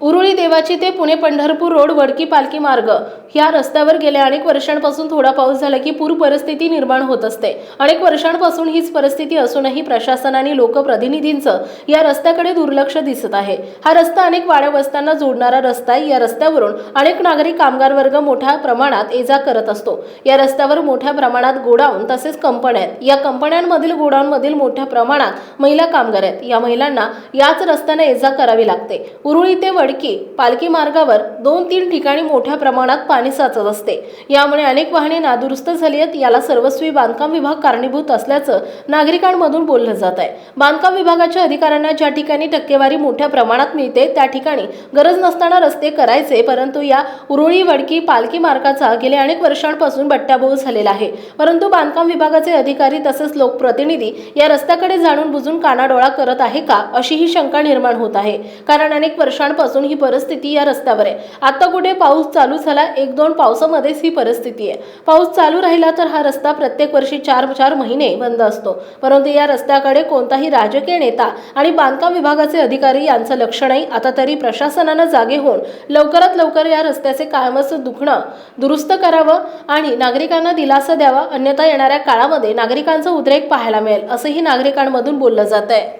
उरुळी देवाची ते पुणे पंढरपूर रोड वडकी पालखी मार्ग. या रस्त्यावर गेल्या अनेक वर्षांपासून थोडा पाऊस झाला की पूर परिस्थिती निर्माण होत असते. अनेक वर्षांपासून हीच परिस्थिती असूनही प्रशासन आणि लोकप्रतिनिधींचं या रस्त्याकडे दुर्लक्ष दिसत आहे. हा रस्ता अनेक वाड्या वस्त्यांना जोडणारा रस्ता आहे. या रस्त्यावरून अनेक नागरिक कामगार वर्ग मोठ्या प्रमाणात ये जा करत असतो. या रस्त्यावर मोठ्या प्रमाणात गोडाऊन तसेच कंपन्या आहेत. या कंपन्यांमधील गोडाऊनमधील मोठ्या प्रमाणात महिला कामगार आहेत. या महिलांना याच रस्त्याने ये जा करावी लागते. उरुळी ते वडकी पालखी मार्गावर दोन तीन ठिकाणी मोठ्या प्रमाणात पाणी साचत असते. यामुळे अनेक वाहने नादुरुस्त झाली आहेत. याला सर्वस्वी बांधकाम विभाग कारणीभूत असल्याचं नागरिकांमधून बोललं जात आहे. बांधकाम विभागाच्या अधिकाऱ्यांना ज्या ठिकाणी टक्केवारी मोठ्या प्रमाणात मिळते त्या ठिकाणी गरज नसताना रस्ते करायचे परंतु या उरुळी वडकी पालखी मार्गाचा गेल्या अनेक वर्षांपासून बट्ट्याबोळ झालेला आहे. परंतु बांधकाम विभागाचे अधिकारी तसेच लोकप्रतिनिधी या रस्त्याकडे जाणून बुजून कानाडोळा करत आहे का अशी ही शंका निर्माण होत आहे. कारण अनेक वर्षांपासून वर्षांपासून ही परिस्थिती या रस्त्यावर आहे. आता कुठे पाऊस चालू झाला एक दोन पावसामध्येच ही परिस्थिती आहे. पाऊस चालू राहिला तर हा रस्ता प्रत्येक वर्षी चार चार महिने बंद असतो. परंतु या रस्त्याकडे कोणताही राजकीय नेता आणि बांधकाम विभागाचे अधिकारी यांचं लक्ष नाही आता तरी प्रशासनानं जागे होऊन लवकरात लवकर या रस्त्याचे कायमचं दुखणं दुरुस्त करावं आणि नागरिकांना दिलासा द्यावा. अन्यथा येणाऱ्या काळामध्ये नागरिकांचं उद्रेक पाहायला मिळेल असंही नागरिकांमधून बोललं जात आहे